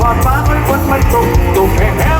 ขอดฟ้าไม่ฝนไม่ตกตกแห้ง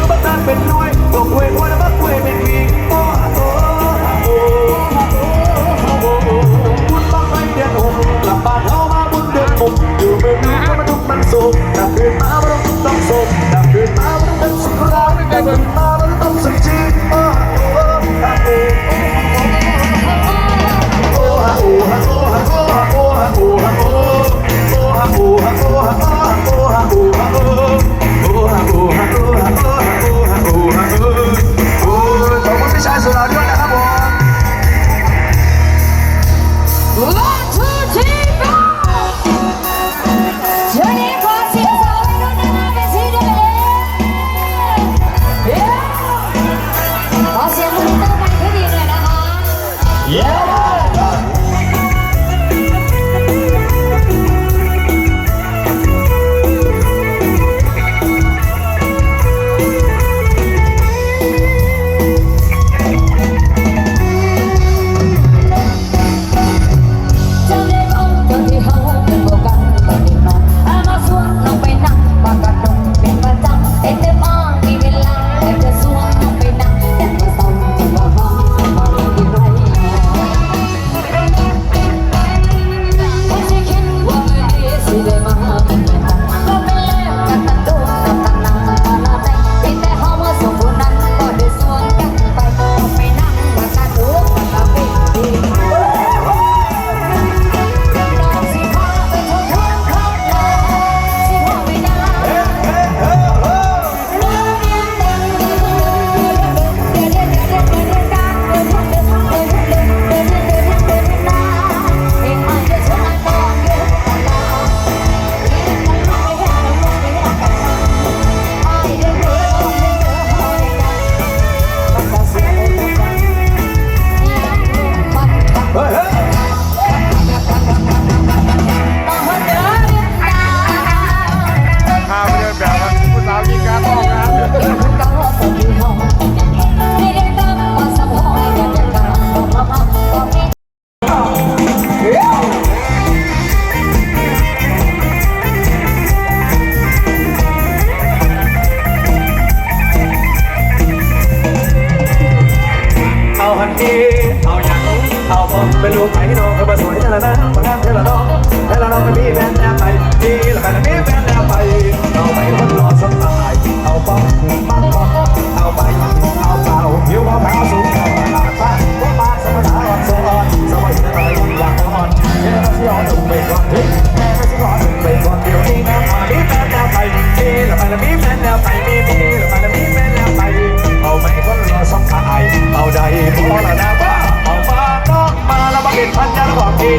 งไหนน้องก็มาสวยจังนะ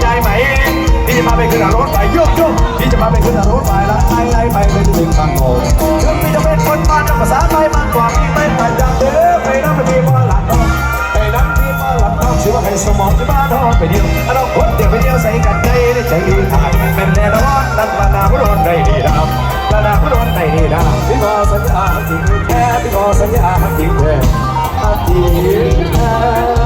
ได้ไหมพี่จะพาไปขึ้นรถไฟยกโยกพี่จะพาไปขึ้นรถไฟละไล่ไล่ไปไปถึงบางโงถึงพี่จะเป็นคนบ้านภาษาไทยมากกว่าพี่ไม่ปัญญาเด้อไปนั่งไปพี่บอลหลังไปนั่งพี่บอลหลังทองชื่อว่าใครสมองที่บ้านทองไปเดียวเราคนเดียวไปเดียวใส่กันใจได้ใจขายเป็นแน่นอนนั่นละนาผู้โดนได้ดีดาวละนาผู้โดนได้ดีดาวพี่บอสัญญาจริงแท้พี่บอสัญญาจริงแท้จริงแท้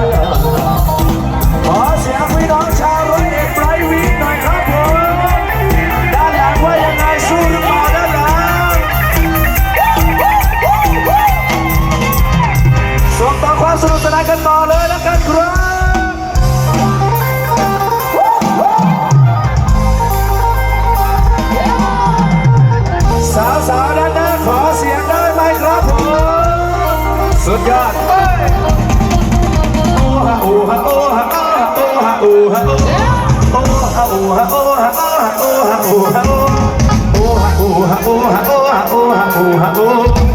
สุดยอดเฮ้ยโอ้ฮะโอ้ฮะโอ้ฮะโอ้ฮะโอ้ฮะโอ้ฮะโอ้ฮะโอ้ฮะโอ้ฮะโอ้ฮะโอ้ฮะโอ้ฮะโอ้ฮะโอ้ฮะโอ้ฮะโอ้ฮะโอ้ฮะโอ้โอ้